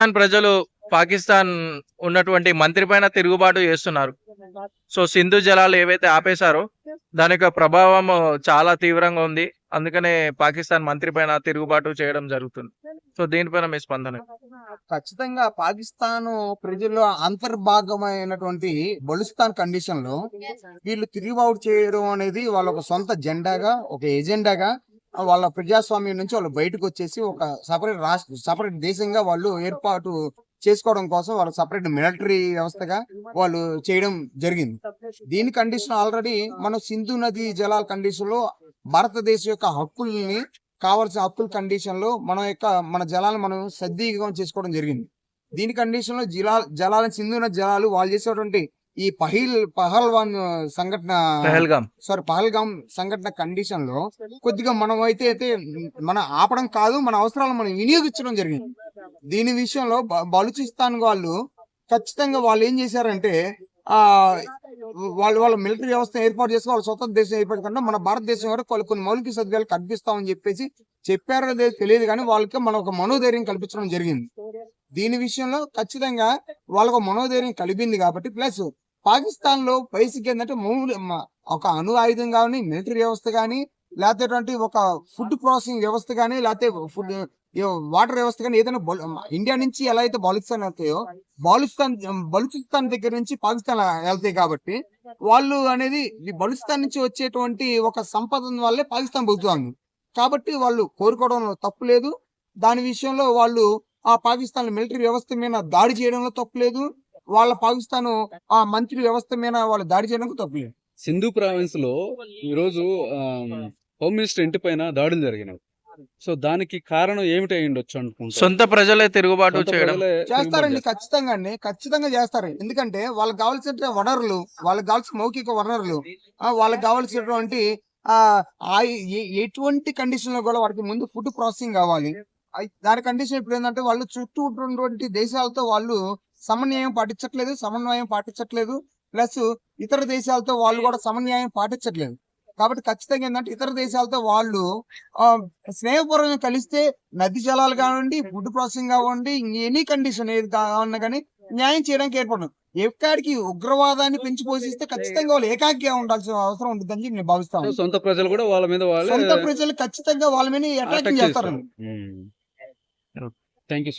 పాకిస్తాన్ ప్రజలు పాకిస్తాన్ ఉన్నటువంటి మంత్రి పైన తిరుగుబాటు చేస్తున్నారు. సో సింధు జలాలు ఏవైతే ఆపేశారో దాని యొక్క ప్రభావం చాలా తీవ్రంగా ఉంది. అందుకనే పాకిస్తాన్ మంత్రి పైన తిరుగుబాటు చేయడం జరుగుతుంది. సో దీనిపైన మీ స్పందన ఖచ్చితంగా పాకిస్తాన్ ప్రజల్లో అంతర్భాగమైనటువంటి బలుస్తాన్ కండిషన్లో వీళ్ళు తిరుగుబాటు చేయడం అనేది వాళ్ళ ఒక సొంత జెండాగా ఒక ఎజెండాగా వాళ్ళ ప్రజాస్వామ్యం నుంచి వాళ్ళు బయటకు వచ్చేసి ఒక సపరేట్ రాష్ట్ర సపరేట్ దేశంగా వాళ్ళు ఏర్పాటు చేసుకోవడం కోసం వాళ్ళు సపరేట్ మిలిటరీ వ్యవస్థగా వాళ్ళు చేయడం జరిగింది. దీని కండిషన్ ఆల్రెడీ మనం సింధు నది జలాల కండిషన్లో భారతదేశం యొక్క హక్కుల్ని కావాల్సిన హక్కుల కండిషన్లో మన యొక్క మన జలాలను మనం సద్వినియోగం చేసుకోవడం జరిగింది. దీని కండిషన్లో జలా జలాలను సింధు నది జలాలు వాళ్ళు చేసేటువంటి ఈ పహిల్ పహల్వాన్ సంఘటన పెహల్గామ్ సారీ పహల్గామ్ సంఘటన కండిషన్లో కొద్దిగా మనం అయితే అయితే మన ఆపడం కాదు మన అవసరాలు మనం వినియోగించడం జరిగింది. దీని విషయంలో బ- బలూచిస్తాన్ వాళ్ళు ఖచ్చితంగా వాళ్ళు ఏం చేశారంటే ఆ వాళ్ళు వాళ్ళ మిలిటరీ వ్యవస్థ ఏర్పాటు చేసి వాళ్ళ స్వతంత్ర దేశం ఏర్పాటు కన్నా మన భారతదేశం వరకు వాళ్ళు కొన్ని మౌలిక సదుపాయాలు కల్పిస్తామని చెప్పేసి చెప్పారో తెలియదు కానీ వాళ్ళకి మనం ఒక మనోధైర్యం కల్పించడం జరిగింది. దీని విషయంలో ఖచ్చితంగా వాళ్ళకు మనోధైర్యం కలిపింది కాబట్టి ప్లస్ పాకిస్తాన్లో బేసిక్ ఏంటంటే మూడు ఒక అణు ఆయుధం కానీ మిలిటరీ వ్యవస్థ కానీ లేకపోతే ఒక ఫుడ్ ప్రాసెసింగ్ వ్యవస్థ కానీ లేకపోతే ఫుడ్ వాటర్ వ్యవస్థ కానీ ఏదైనా ఇండియా నుంచి ఎలా అయితే బాలిస్తాన్ వెళ్తాయో బాలుస్తాన్ బలుచిస్తాన్ దగ్గర నుంచి పాకిస్తాన్ వెళ్తాయి కాబట్టి వాళ్ళు అనేది ఈ బలుచిస్తాన్ నుంచి వచ్చేటువంటి ఒక సంపద వల్లే పాకిస్తాన్ పొందుతుంది కాబట్టి వాళ్ళు కోరుకోవడంలో తప్పు లేదు. దాని విషయంలో వాళ్ళు ఆ పాకిస్తాన్ మిలిటరీ వ్యవస్థ మీద దాడి చేయడంలో తప్పు లేదు. వాళ్ళ పాకిస్తాన్ ఆ మంత్రి వ్యవస్థ మీద వాళ్ళు దాడి చేయడానికి తప్పు లేదు సింధు ప్రావిన్స్లో ఈరోజు హోమ్ మినిస్టర్ ఇంటి పైన దాడులు జరిగినాయి. సో దానికి కారణం ఏమిటి ఉండొచ్చు అనుకుంటా సొంత ప్రజలే తిరుగుబాటు చేయడం. చేస్తారండి ఖచ్చితంగా అండి. ఖచ్చితంగా చేస్తారు. ఎందుకంటే వాళ్ళకి కావాల్సిన వనరులు వాళ్ళకి కావాల్సిన మౌఖిక వనరులు ఆ, వాళ్ళకి కావాల్సినటువంటి ఆ ఎటువంటి కండిషన్లో కూడా వాడికి ముందు ఫుడ్ ప్రాసెసింగ్ కావాలి. దాని కండిషన్ ఇప్పుడు ఏంటంటే వాళ్ళు చుట్టూ ఉన్నటువంటి దేశాలతో వాళ్ళు సమన్వయం పాటించట్లేదు సమన్వయం పాటించట్లేదు. ప్లస్ ఇతర దేశాలతో వాళ్ళు కూడా సమన్వయం పాటించట్లేదు. కాబట్టి ఖచ్చితంగా ఏంటంటే ఇతర దేశాలతో వాళ్ళు స్నేహపూర్వకంగా కలిస్తే నది జలాలు కానివ్వండి ఫుడ్ ప్రాసెసింగ్ కానివ్వండి ఎనీ కండిషన్ ఏది కావాలన్నా కానీ న్యాయం చేయడానికి ఏర్పడదు ఎక్కడికి ఉగ్రవాదాన్ని పెంచి పోషిస్తే ఖచ్చితంగా వాళ్ళు ఏకాకిగా ఉండాల్సిన అవసరం ఉంటుందని చెప్పి నేను భావిస్తాను సొంత ప్రజలు కూడా వాళ్ళ మీద వాళ్ళే సొంత ప్రజలు ఖచ్చితంగా వాళ్ళ మీద అటాక్ చేస్తారు. Thank you